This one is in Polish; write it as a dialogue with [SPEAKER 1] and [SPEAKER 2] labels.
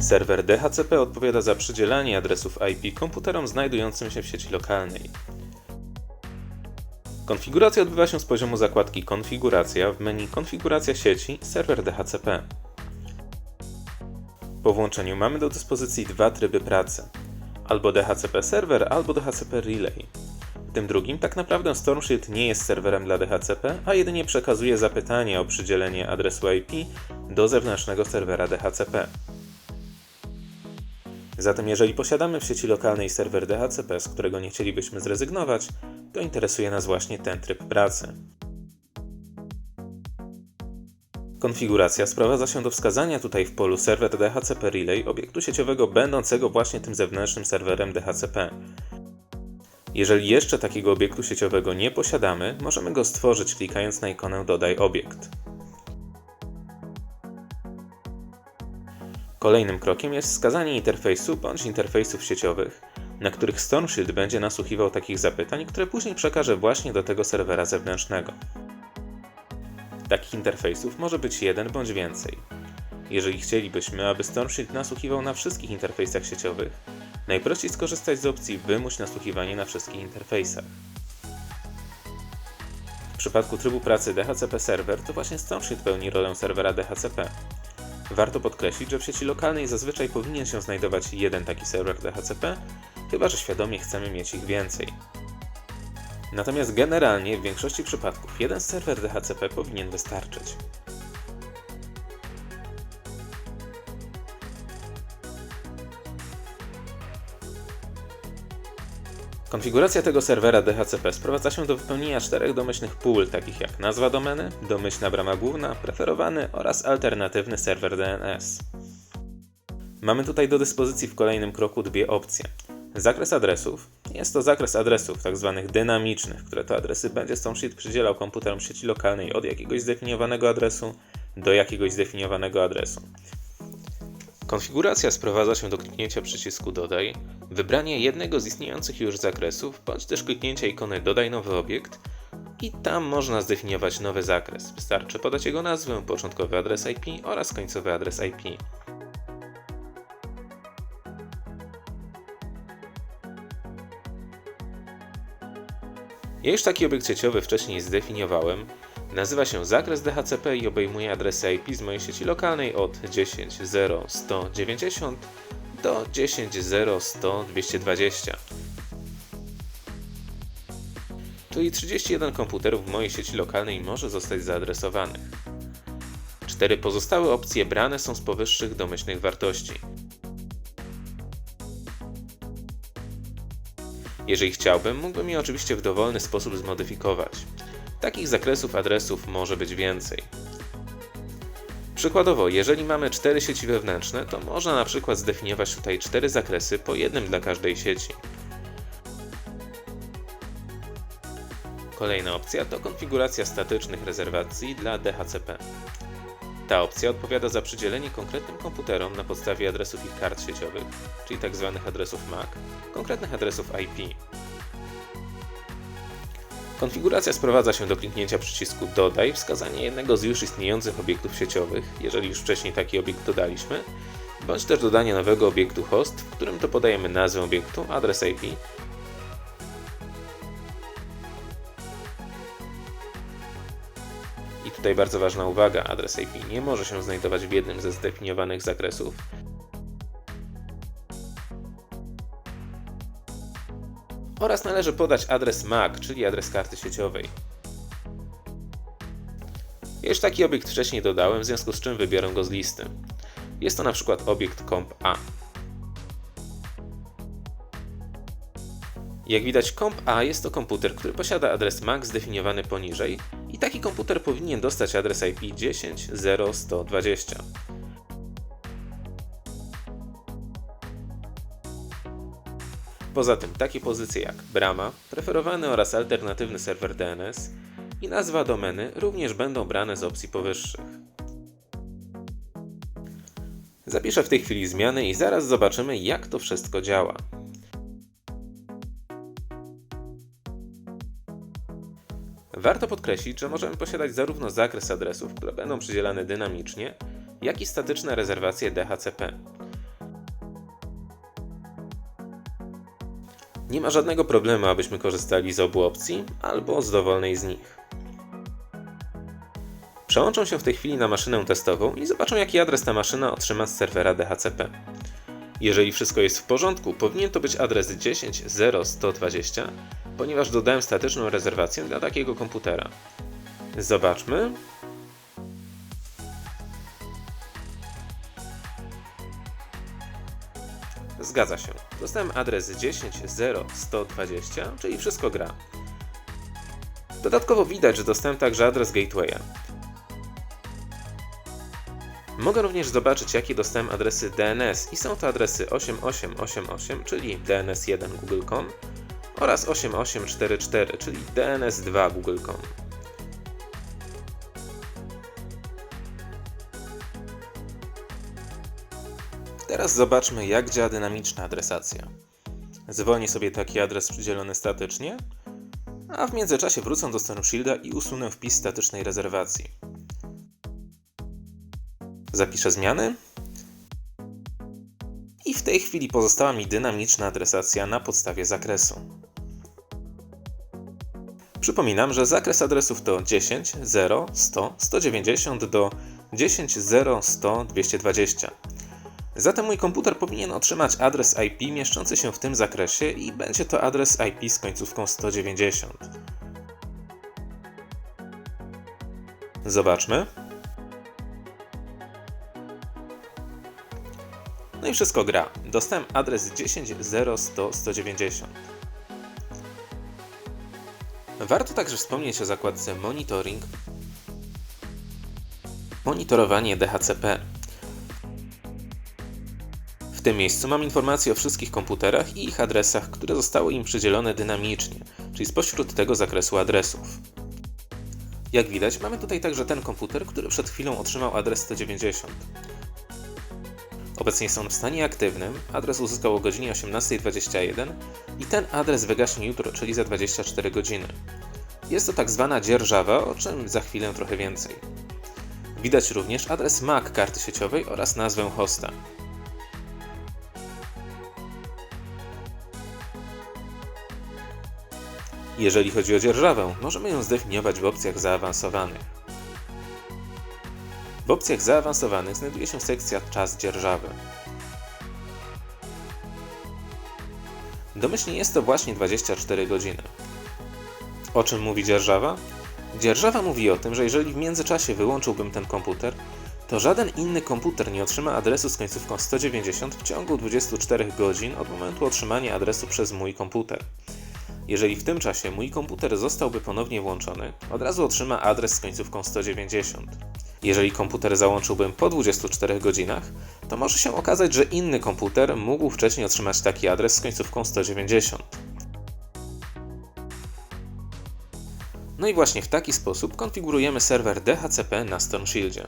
[SPEAKER 1] Serwer DHCP odpowiada za przydzielanie adresów IP komputerom znajdującym się w sieci lokalnej. Konfiguracja odbywa się z poziomu zakładki Konfiguracja w menu Konfiguracja sieci Serwer DHCP. Po włączeniu mamy do dyspozycji dwa tryby pracy. Albo DHCP Server, albo DHCP Relay. W tym drugim tak naprawdę StormShield nie jest serwerem dla DHCP, a jedynie przekazuje zapytanie o przydzielenie adresu IP do zewnętrznego serwera DHCP. Zatem jeżeli posiadamy w sieci lokalnej serwer DHCP, z którego nie chcielibyśmy zrezygnować, to interesuje nas właśnie ten tryb pracy. Konfiguracja sprowadza się do wskazania tutaj w polu serwer DHCP Relay obiektu sieciowego będącego właśnie tym zewnętrznym serwerem DHCP. Jeżeli jeszcze takiego obiektu sieciowego nie posiadamy, możemy go stworzyć klikając na ikonę Dodaj obiekt. Kolejnym krokiem jest wskazanie interfejsu bądź interfejsów sieciowych, na których StormShield będzie nasłuchiwał takich zapytań, które później przekaże właśnie do tego serwera zewnętrznego. Takich interfejsów może być jeden bądź więcej. Jeżeli chcielibyśmy, aby StormShield nasłuchiwał na wszystkich interfejsach sieciowych, najprościej skorzystać z opcji Wymuś nasłuchiwanie na wszystkich interfejsach. W przypadku trybu pracy DHCP Server to właśnie StormShield pełni rolę serwera DHCP. Warto podkreślić, że w sieci lokalnej zazwyczaj powinien się znajdować jeden taki serwer DHCP, chyba że świadomie chcemy mieć ich więcej. Natomiast generalnie w większości przypadków jeden serwer DHCP powinien wystarczyć. Konfiguracja tego serwera DHCP sprowadza się do wypełnienia czterech domyślnych pól, takich jak nazwa domeny, domyślna brama główna, preferowany oraz alternatywny serwer DNS. Mamy tutaj do dyspozycji w kolejnym kroku dwie opcje. Zakres adresów. Jest to zakres adresów tzw. dynamicznych, które to adresy będzie StoneSheet przydzielał komputerom sieci lokalnej od jakiegoś zdefiniowanego adresu do jakiegoś zdefiniowanego adresu. Konfiguracja sprowadza się do kliknięcia przycisku Dodaj, wybrania jednego z istniejących już zakresów, bądź też kliknięcia ikony Dodaj nowy obiekt i tam można zdefiniować nowy zakres. Wystarczy podać jego nazwę, początkowy adres IP oraz końcowy adres IP. Ja już taki obiekt sieciowy wcześniej zdefiniowałem. Nazywa się zakres DHCP i obejmuje adresy IP z mojej sieci lokalnej od 10.0.190 do 10.0.100.220. Czyli 31 komputerów w mojej sieci lokalnej może zostać zaadresowanych. Cztery pozostałe opcje brane są z powyższych domyślnych wartości. Jeżeli chciałbym, mógłbym je oczywiście w dowolny sposób zmodyfikować. Takich zakresów adresów może być więcej. Przykładowo, jeżeli mamy cztery sieci wewnętrzne, to można na przykład zdefiniować tutaj cztery zakresy po jednym dla każdej sieci. Kolejna opcja to konfiguracja statycznych rezerwacji dla DHCP. Ta opcja odpowiada za przydzielenie konkretnym komputerom na podstawie adresów ich kart sieciowych, czyli tzw. adresów MAC, konkretnych adresów IP. Konfiguracja sprowadza się do kliknięcia przycisku Dodaj, wskazania jednego z już istniejących obiektów sieciowych, jeżeli już wcześniej taki obiekt dodaliśmy, bądź też dodania nowego obiektu host, w którym to podajemy nazwę obiektu, adres IP I tutaj bardzo ważna uwaga, adres IP nie może się znajdować w jednym ze zdefiniowanych zakresów. Oraz należy podać adres MAC, czyli adres karty sieciowej. Już taki obiekt wcześniej dodałem, w związku z czym wybiorę go z listy. Jest to na przykład obiekt comp A. Jak widać, Comp A jest to komputer, który posiada adres MAC zdefiniowany poniżej i taki komputer powinien dostać adres IP 10.0.120. Poza tym takie pozycje jak brama, preferowany oraz alternatywny serwer DNS i nazwa domeny również będą brane z opcji powyższych. Zapiszę w tej chwili zmiany i zaraz zobaczymy jak to wszystko działa. Warto podkreślić, że możemy posiadać zarówno zakres adresów, które będą przydzielane dynamicznie, jak i statyczne rezerwacje DHCP. Nie ma żadnego problemu, abyśmy korzystali z obu opcji albo z dowolnej z nich. Przełączą się w tej chwili na maszynę testową i zobaczą, jaki adres ta maszyna otrzyma z serwera DHCP. Jeżeli wszystko jest w porządku, powinien to być adres 10.0.120, ponieważ dodałem statyczną rezerwację dla takiego komputera. Zobaczmy. Zgadza się. Dostałem adres 10.0.120, czyli wszystko gra. Dodatkowo widać, że dostałem także adres gatewaya. Mogę również zobaczyć, jakie dostałem adresy DNS i są to adresy 8888, czyli DNS1 google.com oraz 8844, czyli DNS2 google.com. Teraz zobaczmy, jak działa dynamiczna adresacja. Zwolnię sobie taki adres przydzielony statycznie, a w międzyczasie wrócę do stanu Shielda i usunę wpis statycznej rezerwacji. Zapiszę zmiany. I w tej chwili pozostała mi dynamiczna adresacja na podstawie zakresu. Przypominam, że zakres adresów to 10, 0, 100, 190 do 10, 0, 100, 220. Zatem mój komputer powinien otrzymać adres IP mieszczący się w tym zakresie i będzie to adres IP z końcówką 190. Zobaczmy. No i wszystko gra. Dostałem adres 10.0.100.190. Warto także wspomnieć o zakładce Monitoring. Monitorowanie DHCP. W tym miejscu mam informacje o wszystkich komputerach i ich adresach, które zostały im przydzielone dynamicznie, czyli spośród tego zakresu adresów. Jak widać, mamy tutaj także ten komputer, który przed chwilą otrzymał adres 190. Obecnie jest on w stanie aktywnym, adres uzyskał o godzinie 18.21 i ten adres wygaśnie jutro, czyli za 24 godziny. Jest to tak zwana dzierżawa, o czym za chwilę trochę więcej. Widać również adres MAC karty sieciowej oraz nazwę hosta. Jeżeli chodzi o dzierżawę, możemy ją zdefiniować w opcjach zaawansowanych. W opcjach zaawansowanych znajduje się sekcja Czas dzierżawy. Domyślnie jest to właśnie 24 godziny. O czym mówi dzierżawa? Dzierżawa mówi o tym, że jeżeli w międzyczasie wyłączyłbym ten komputer, to żaden inny komputer nie otrzyma adresu z końcówką 190 w ciągu 24 godzin od momentu otrzymania adresu przez mój komputer. Jeżeli w tym czasie mój komputer zostałby ponownie włączony, od razu otrzyma adres z końcówką 190. Jeżeli komputer załączyłbym po 24 godzinach, to może się okazać, że inny komputer mógł wcześniej otrzymać taki adres z końcówką 190. No i właśnie w taki sposób konfigurujemy serwer DHCP na StormShieldzie.